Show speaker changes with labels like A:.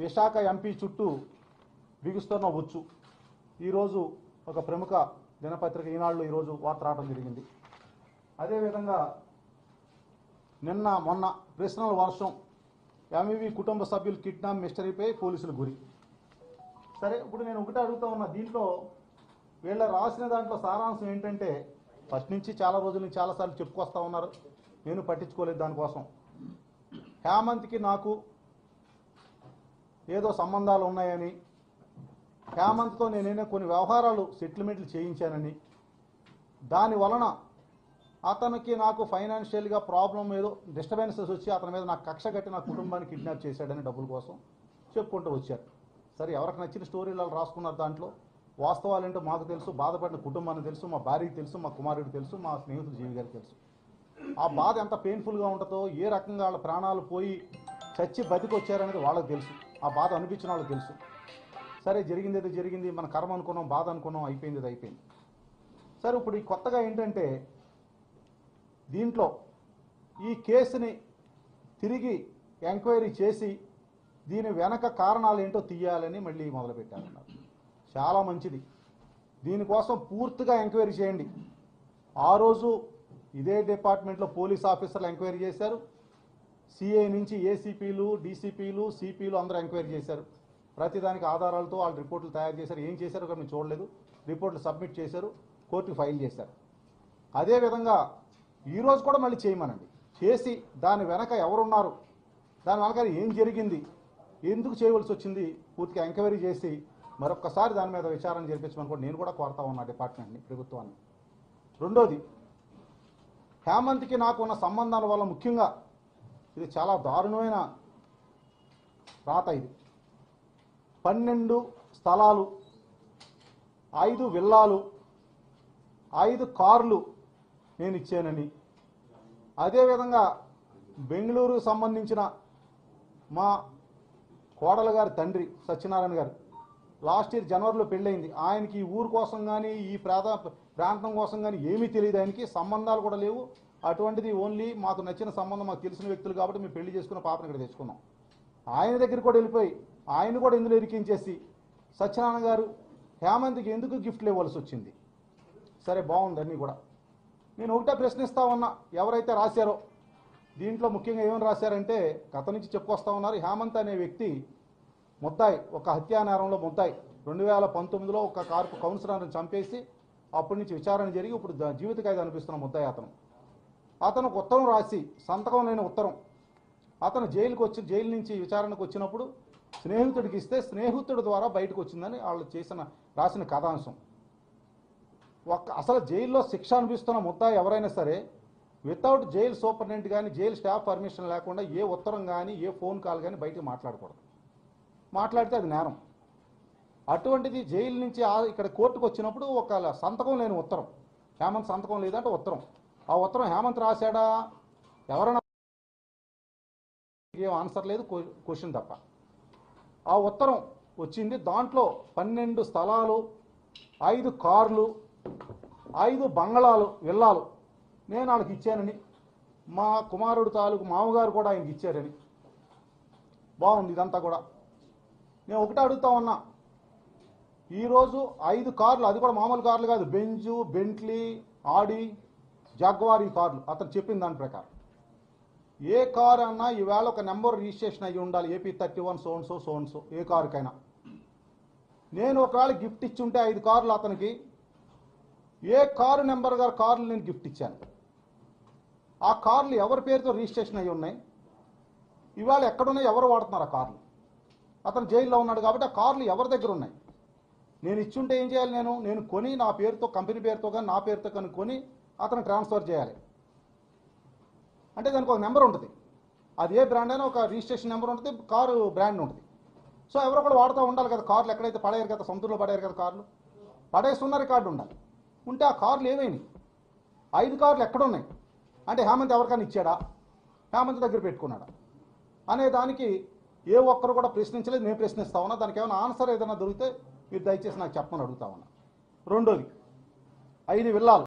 A: Visakha MP చుట్టూ బిగుస్తున్న వచ్చు ఈరోజు ఒక ప్రముఖ దినపత్రిక ఈనాళ్ళు ఈరోజు వార్త రావడం జరిగింది. అదేవిధంగా నిన్న మొన్న ప్రశ్నల వర్షం ఎంఈవి కుటుంబ సభ్యులు కిడ్నాప్ మిస్టరీపై పోలీసులు గురి. సరే ఇప్పుడు నేను ఒకటే అడుగుతా ఉన్నా దీంట్లో వీళ్ళ రాసిన దాంట్లో సారాంశం ఏంటంటే ఫస్ట్ నుంచి చాలా రోజుల నుంచి చాలాసార్లు చెప్పుకొస్తా ఉన్నారు నేను పట్టించుకోలేదు దానికోసం. హేమంత్కి నాకు ఏదో సంబంధాలు ఉన్నాయని. హేమంత్తో నేనైనా కొన్ని వ్యవహారాలు సెటిల్మెంట్లు చేయించానని. దాని వలన అతనికి నాకు ఫైనాన్షియల్గా ప్రాబ్లం ఏదో డిస్టర్బెన్సెస్ వచ్చి అతని మీద నాకు కక్ష కట్టి నా కుటుంబాన్ని కిడ్నాప్ చేశాడని డబ్బుల కోసం చెప్పుకుంటూ వచ్చారు. సరే ఎవరికి నచ్చిన స్టోరీలు వాళ్ళు రాసుకున్నారు దాంట్లో? వాస్తవాలు ఏంటో మాకు తెలుసు బాధపడిన కుటుంబానికి తెలుసు మా భార్యకి తెలుసు మా కుమారుడికి తెలుసు మా స్నేహితుడు జీవి గారికి తెలుసు. ఆ బాధ ఎంత పెయిన్ఫుల్గా ఉంటుందో ఏ రకంగా వాళ్ళ ప్రాణాలు పోయి చచ్చి బతికొచ్చారనేది వాళ్ళకి తెలుసు. ఆ బాధ అనిపించిన వాళ్ళకి తెలుసు. సరే జరిగింది ఏదో జరిగింది మన కర్మ అనుకున్నాం బాధ అనుకున్నాం అయిపోయింది ఇది అయిపోయింది. సరే ఇప్పుడు ఈ కొత్తగా ఏంటంటే దీంట్లో ఈ కేసుని తిరిగి ఎంక్వైరీ చేసి దీని వెనక కారణాలు ఏంటో తీయాలని మళ్ళీ మొదలుపెట్టారన్నారు. చాలా మంచిది. దీనికోసం పూర్తిగా ఎంక్వైరీ చేయండి. ఆ రోజు ఇదే డిపార్ట్మెంట్లో పోలీస్ ఆఫీసర్లు ఎంక్వైరీ చేశారు. సిఐ నుంచి ఏసీపీలు డీసీపీలు సిపిలు అందరూ ఎంక్వైరీ చేశారు. ప్రతిదానికి ఆధారాలతో వాళ్ళు రిపోర్ట్లు తయారు చేశారు. ఏం చేశారో కూడా మేము చూడలేదు. రిపోర్ట్లు సబ్మిట్ చేశారు. కోర్టుకు ఫైల్ చేశారు. అదేవిధంగా ఈరోజు కూడా మళ్ళీ చేయమనండి. చేసి దాని వెనక ఎవరున్నారు? దాని వెనక ఏం జరిగింది? ఎందుకు చేయవలసి వచ్చింది? పూర్తిగా ఎంక్వైరీ చేసి మరొక్కసారి దాని మీద విచారణ జరిపించమని కూడా నేను కూడా కోరుతా ఉన్నా డిపార్ట్మెంట్ని ప్రభుత్వాన్ని. రెండోది హేమంత్కి నాకు ఉన్న సంబంధాల వల్ల ముఖ్యంగా ఇది చాలా దారుణమైన రాత ఇది. పన్నెండు స్థలాలు ఐదు విల్లాలు ఐదు కార్లు నేను ఇచ్చానని. అదేవిధంగా బెంగళూరుకు సంబంధించిన మా కోడల గారి తండ్రి సత్యనారాయణ గారు లాస్ట్ ఇయర్ జనవరిలో పెళ్ళయింది. ఆయనకి ఈ ఊరు కోసం కానీ ఈ ప్రాంత ప్రాంతం కోసం కానీ ఏమీ తెలియదు ఆయనకి. సంబంధాలు కూడా లేవు. అటువంటిది ఓన్లీ మాకు నచ్చిన సంబంధం మాకు తెలిసిన వ్యక్తులు కాబట్టి మేము పెళ్ళి చేసుకున్న పాపను ఇక్కడ తెచ్చుకున్నాం. ఆయన దగ్గర కూడా వెళ్ళిపోయి ఆయన కూడా ఇందులో ఇరికించేసి సత్యనారాయణ గారు హేమంత్కి ఎందుకు గిఫ్ట్లు ఇవ్వాల్సి వచ్చింది? సరే బాగుంది అన్నీ కూడా. నేను ఒకటే ప్రశ్నిస్తా ఉన్నా ఎవరైతే రాశారో దీంట్లో ముఖ్యంగా ఏమని రాశారంటే కథ నుంచి చెప్పుకొస్తా ఉన్నారు హేమంత్ అనే వ్యక్తి ముద్దాయి ఒక హత్యా ముత్తాయి ముద్దాయి. రెండు వేల పంతొమ్మిదిలో ఒక కార్పు కౌన్సిలర్ని చంపేసి అప్పటి నుంచి విచారణ జరిగి ఇప్పుడు జీవిత ఖైదు అనిపిస్తున్న ముద్దాయి అతను. అతనుకు ఉత్తరం రాసి సంతకం లేని ఉత్తరం. అతను జైలుకి వచ్చి జైలు నుంచి విచారణకు వచ్చినప్పుడు స్నేహితుడికి ఇస్తే స్నేహితుడి ద్వారా బయటకు వచ్చిందని వాళ్ళు చేసిన రాసిన కథాంశం. ఒక అసలు జైల్లో శిక్ష అనిపిస్తున్న ముద్దా ఎవరైనా సరే వితౌట్ జైలు సూపరింటెండెంట్ కానీ జైలు స్టాఫ్ పర్మిషన్ లేకుండా ఏ ఉత్తరం కానీ ఏ ఫోన్ కాల్ కానీ బయటకు మాట్లాడకూడదు. మాట్లాడితే అది నేరం. అటువంటిది జైలు నుంచి ఇక్కడ కోర్టుకు వచ్చినప్పుడు ఒక సంతకం లేని ఉత్తరం హేమంత్ సంతకం లేదంటే ఉత్తరం. ఆ ఉత్తరం హేమంత్ రాశాడా? ఎవరైనా ఏం ఆన్సర్ లేదు క్వశ్చన్ తప్ప. ఆ ఉత్తరం వచ్చింది దాంట్లో పన్నెండు స్థలాలు ఐదు కార్లు ఐదు బంగళాలు విల్లాలు నేను వాళ్ళకి ఇచ్చానని. మా కుమారుడు తాలూకు మామగారు కూడా ఆయనకి ఇచ్చారని. బాగుంది ఇదంతా కూడా. నేను ఒకటే అడుగుతా ఉన్నా. ఈరోజు ఐదు కార్లు అది కూడా మామూలు కార్లు కాదు. బెంజు బెంట్లీ ఆడి జాగ్వారీ కార్లు అతను చెప్పిన దాని ప్రకారం. ఏ కారు అన్నా ఈవేళ ఒక నెంబర్ రిజిస్ట్రేషన్ అయ్యి ఉండాలి. ఏపీ థర్టీ వన్ సోన్సో సోన్సో ఏ కారుకైనా. నేను ఒకవేళ గిఫ్ట్ ఇచ్చి ఉంటే ఐదు కార్లు అతనికి. ఏ కారు నెంబర్ గారు కార్లు నేను గిఫ్ట్ ఇచ్చాను. ఆ కార్లు ఎవరి పేరుతో రిజిస్ట్రేషన్ అయ్యి ఉన్నాయి? ఇవాళ ఎక్కడున్నాయి? ఎవరు వాడుతున్నారు ఆ కార్లు? అతను జైల్లో ఉన్నాడు కాబట్టి ఆ కార్లు ఎవరి దగ్గర ఉన్నాయి? నేను ఇచ్చుంటే ఏం చేయాలి నేను? నేను కొని నా పేరుతో కంపెనీ పేరుతో కానీ నా పేరుతో కానీ కొని అతను ట్రాన్స్ఫర్ చేయాలి. అంటే దానికి ఒక నెంబర్ ఉంటుంది. అది ఏ బ్రాండ్ అయినా ఒక రిజిస్ట్రేషన్ నెంబర్ ఉంటుంది కారు బ్రాండ్ ఉంటుంది. సో ఎవరో కూడా వాడుతూ ఉండాలి కదా కార్లు ఎక్కడైతే పడేయరు కదా సొంతూరులో పడేయరు కదా కార్లు. పడేస్తున్న రికార్డు ఉండాలి. ఉంటే ఆ కార్లు ఏమైనాయి ఐదు కార్లు ఎక్కడున్నాయి? అంటే హేమంత్ ఎవరికైనా ఇచ్చాడా? హేమంత్ దగ్గర పెట్టుకున్నాడా? అనే దానికి ఏ ఒక్కరు కూడా ప్రశ్నించలేదు. నేను ప్రశ్నిస్తా ఉన్నా దానికి ఏమైనా ఆన్సర్ ఏదైనా దొరికితే మీరు దయచేసి నాకు చెప్పమని అడుగుతా ఉన్నా. రెండోది ఐదు విల్లాలు.